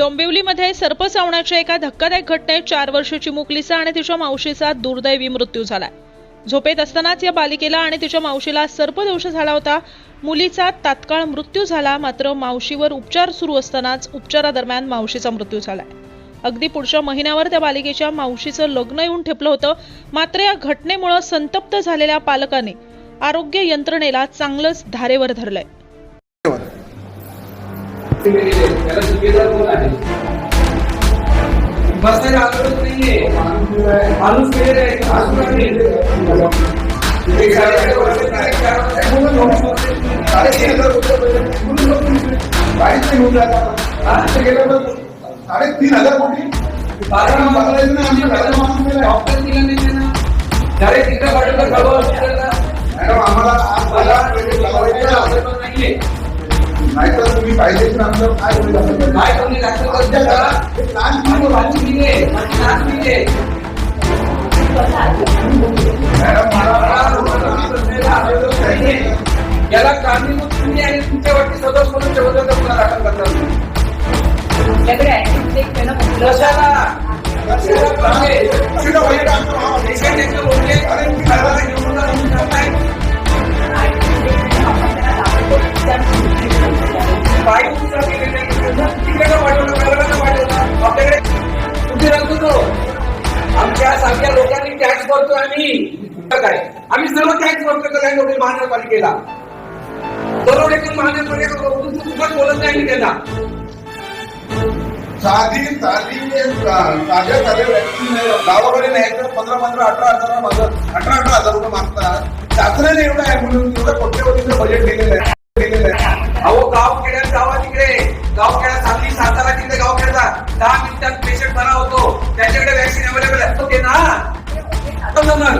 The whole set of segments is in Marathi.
डोंबिवलीमध्ये सर्प चावण्याच्या एका धक्कादायक घटनेत चार वर्षाची मुकलिसा आणि तिच्या मावशीचा दुर्दैवी मृत्यू झाला झोपेत असतानाच या बालिकेला आणि तिच्या मावशीला सर्पदोष झाला होता. मुलीचा तात्काळ मृत्यू झाला मात्र मावशीवर उपचार सुरू असतानाच उपचारादरम्यान मावशीचा मृत्यू झाला अगदी पुढच्या महिन्यावर त्या बालिकेच्या मावशीचं लग्न येऊन ठेपलं होतं. मात्र या घटनेमुळे संतप्त झालेल्या पालकांनी आरोग्य यंत्रणेला चांगलंच धारेवर धरलंय. त्याला आहे नाहीये माणूस आहे माणूस काहीच नाही होऊन राहिलं. गेलं साडेतीन हजार कोटी बारा बघायचं ना माणूस गेलाय. दिला नाही त्यांना. डायरेक्ट पाठवलं खबर हॉस्पिटलला. मॅडम आम्हाला पाहिजे तर आमचं काय होईल असं काय माझी नाच दिले मॅडम मला भरतो आम्ही. काय आम्ही सर्व टॅक्स भरतो कल्याण डोंबिवली महानगरपालिकेला. दरोडेतून महानगरपालिका खूपच बोलत नाही आम्ही त्यांना. साधी साधी ताज्या साध्या वॅक्सिन गावाकडे नाही तर पंधरा पंधरा अठरा हजार माझं अठरा अठरा हजार रुपये मागतात. शासनाने एवढं आहे म्हणून एवढं कोट्यवधीचं बजेट दिलेलं आहे दिलेलं आहे. अहो गाव खेड्यात जावा तिकडे. गाव खेड्यात सांगली सातारा तिकडे गाव खेळतात दहा मिनिटात पेशंट बरा होतो. त्याच्याकडे वॅक्सिन अवेलेबल असतो ते ना जमणार.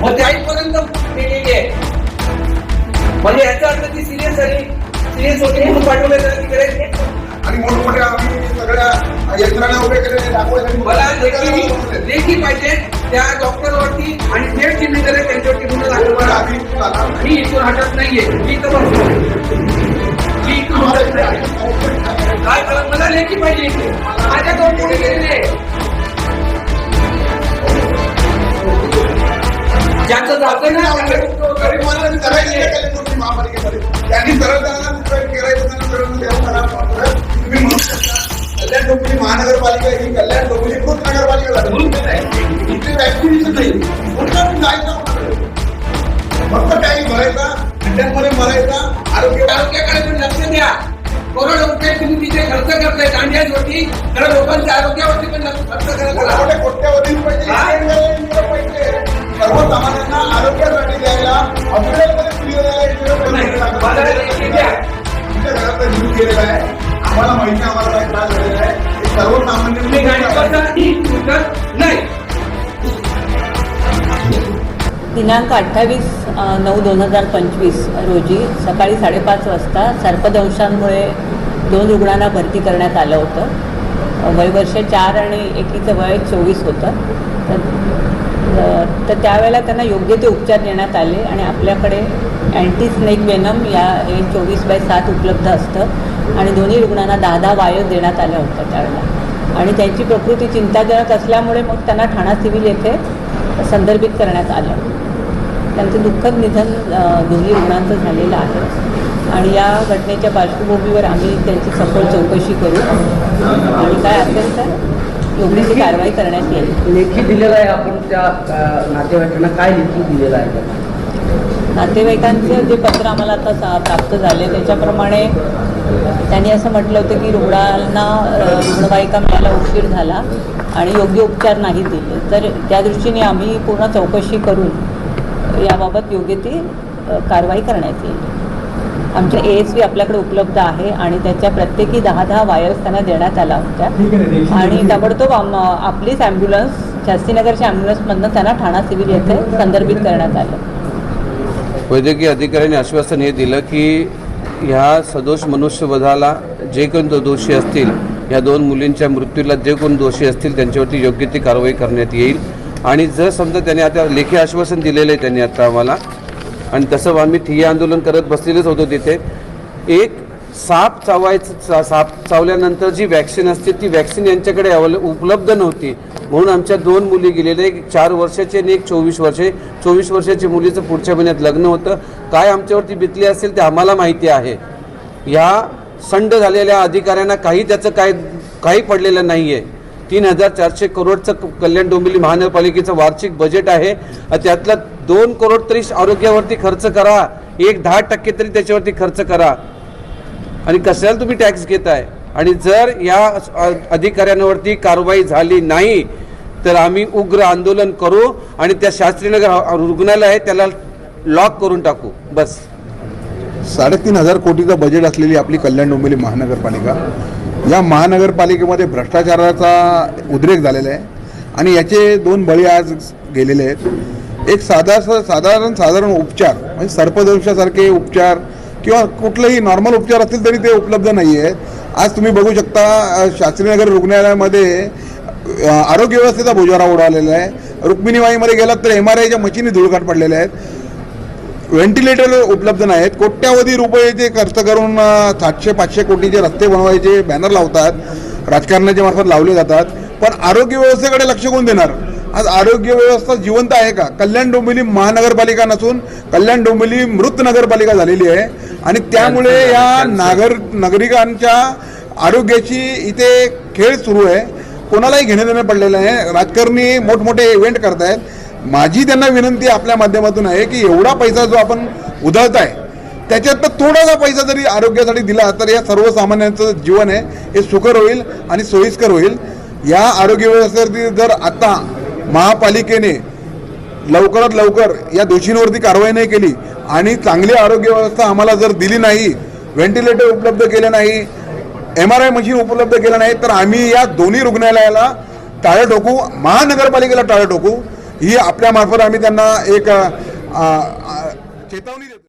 मग आहे. म्हणजे याचा अर्थ ती सिरियस झाली सिरियस होती म्हणून पाठवले तर तिकडे. आणि मोठमोठ्या आम्ही सगळ्या यंत्रणा उभे केलेले दाखवायसाठी मला लेखी लेखी पाहिजे. त्या डॉक्टरवरती आणि जे जिम्मेदार आहे त्यांच्यावरती गुन्हा दाखल करा. आम्ही इथून हटत नाहीये. मी इथं लेखी पाहिजे माझ्या दोन पुढे गेलेले ज्यांचं जातं करायचं. नाही नव्हती महापालिकेमध्ये त्यांनी करायचं. तुम्ही म्हणू शकता कल्याण डोंबिवली महानगरपालिका ही कल्याण डोंबिवली कृत नगरपालिका म्हणून. इथे वॅक्सिनेशन नाही. कुठं जायचं? फक्त काही भरायचा खड्ड्यांमध्ये मरायचा आरोग्य आरोग्याकडे पण लक्ष द्या. करोड रुपये तुम्ही तिथे खर्च करताय दांड्यावरती तर लोकांच्या आरोग्यावरती पण खर्च करत कोट्यवधी पैसे सर्वसामान्यांना आरोग्यासाठी द्यायला हॉस्पिटलमध्ये. तुमच्या गेलेला आहे. आम्हाला माहिती आम्हाला काय त्रास झालेला आहे. सर्वसामान्य नाही. दिनांक अठ्ठावीस नऊ दोन हजार पंचवीस रोजी सकाळी साडेपाच वाजता सर्पदंशांमुळे दोन रुग्णांना भरती करण्यात आलं होतं. अ, वय वर्ष चार आणि एकीचं वय चोवीस होतं. तर तर त्यावेळेला त्यांना योग्य ते उपचार देण्यात आले आणि आपल्याकडे अँटी स्नेक वेनम या हे चोवीस बाय सात उपलब्ध असतं आणि दोन्ही रुग्णांना दहा दहा वायो देण्यात आल्या होत्या त्यावेळेला. आणि त्यांची प्रकृती चिंताजनक असल्यामुळे मग त्यांना ठाणा सिव्हिल येथे संदर्भित करण्यात आलं. त्यांचं दुःखद निधन दोन्ही रुग्णांचं झालेलं आहे. आणि या घटनेच्या पार्श्वभूमीवर आम्ही त्यांची सखोल चौकशी करू. आणि काय असेल तर योग्य ती कारवाई करण्यात येईल. लेखी दिलेला आहे आपण त्या नातेवाईकांना काय लेखी दिलेलं आहे? नातेवाईकांचं जे पत्र आम्हाला आता सा- प्राप्त झाले त्याच्याप्रमाणे त्यांनी असं म्हटलं होतं की रुग्णांना रुग्णवाहिका मिळायला उशीर झाला आणि योग्य उपचार नाही दिले. तर त्या दृष्टीने आम्ही पूर्ण चौकशी करून याबाबत योग्य ती कारवाई करण्यात येईल. आमच्या ए एस व्ही आपल्याकडे उपलब्ध आहे आणि त्याच्या प्रत्येकी दहा दहा वायर्स त्यांना देण्यात आल्या होत्या. आणि ताबडतोब आम- आपलीच ॲम्ब्युलन्स शास्त्रीनगरच्या ॲम्ब्युलन्समधनं त्यांना ठाणा सिव्हिल येथे संदर्भित करण्यात आलं. वैद्यकीय अधिकाऱ्यांनी आश्वासन हे दिलं की ह्या सदोष मनुष्यवधाला जे कोण दोषी असतील या दोन मुलींच्या मृत्यूला जे कोण दोषी असतील त्यांच्यावरती योग्य ती कारवाई करण्यात येईल. आणि जर समजा त्यांनी आता लेखी आश्वासन दिलेलं आहे त्यांनी आता आम्हाला आणि तसं आम्ही ठिय्या आंदोलन करत बसलेलेच होतो तिथे एक साप चावायचं चा- साप चावल्यानंतर जी वॅक्सिन असते ती वॅक्सिन यांच्याकडे अवल उपलब्ध नव्हती. म्हणून आमच्या दोन मुली गेलेल्या एक चार वर्षाची आणि एक चोवीस वर्षे चोवीस वर्षाची मुलीचं पुढच्या महिन्यात लग्न होतं. काय आमच्यावरती बितली असेल ते आम्हाला माहिती आहे. या संड झालेल्या अधिकाऱ्यांना काही त्याचं काय काही पडलेलं नाही आहे तीन हजार चारशे करोडचं कल्याण डोंबिवली महानगरपालिकेचं वार्षिक बजेट आहे. त्यातला त्यातलं दोन करोड तरी आरोग्यावरती खर्च करा. एक दहा टक्के तरी त्याच्यावरती खर्च करा. आणि कशाला तुम्ही टॅक्स घेताय? आणि जर या अधिकाऱ्यांवरती कारवाई झाली नाही तर आम्ही उग्र आंदोलन करू आणि त्या शास्त्रीनगर रुग्णालय आहे त्याला लॉक करून टाकू. बस. साडेतीन हजार कोटीचं बजेट असलेली आपली कल्याण डोंबिवली महानगरपालिका या महानगरपालिकेमध्ये भ्रष्टाचाराचा उद्रेक झालेला आहे. आणि याचे दोन बळी आज गेलेले आहेत. एक साधा साधारण साधारण उपचार म्हणजे सर्पदंशासारखे उपचार किंवा कुठलेही नॉर्मल उपचार असतील तरी ते उपलब्ध नाही आहेत आज तुम्ही बघू शकता शास्त्रीनगर रुग्णालयामध्ये आरोग्य व्यवस्थेचा बोजारा उडालेला आहे. रुक्मिणीवाईमध्ये गेलात तर एम आर आयच्या मशीनी धुळकाट पडलेल्या आहेत. व्हेंटिलेटर उपलब्ध नाहीत. कोट्यावधी रुपये खर्च करून सातशे पाचशे कोटीचे रस्ते बनवायचे बॅनर लावतात राजकारणाच्या मार्फत लावले जातात. पण आरोग्य व्यवस्थेकडे लक्ष कोण देणार? आज आरोग्य व्यवस्था जिवंत आहे का? कल्याण डोंबिवली महानगरपालिका नसून कल्याण डोंबिवली मृत नगरपालिका झालेली आहे. आणि त्यामुळे या नागर नागरिकांच्या आरोग्याची इथे खेळ सुरू आहे. कोणालाही घेणं देणं पडलेलं आहे राजकारणी मोठमोठे इव्हेंट करतायत. माझी त्यांना विनंती आपल्या माध्यमातून आहे की एवढा पैसा जो आपण उधळत आहे त्याच्यात थोडासा पैसा जरी आरोग्यासाठी दिला तर या सर्वसामान्यांचं जीवन आहे. हे सुकर होईल आणि सोयीस्कर होईल. या आरोग्य व्यवस्थेवरती जर आता महापालिकेने लवकरात लवकर या दोषींवरती कारवाई नाही केली आणि चांगली आरोग्य व्यवस्था आम्हाला जर दिली नाही व्हेंटिलेटर उपलब्ध केले नाही एम आर आय मशीन उपलब्ध केलं नाही तर आम्ही या दोन्ही रुग्णालयाला टाळं ठोकू महानगरपालिकेला टाळं ठोकू ही आपल्या मार्फत आम्ही त्यांना एक चेतावणी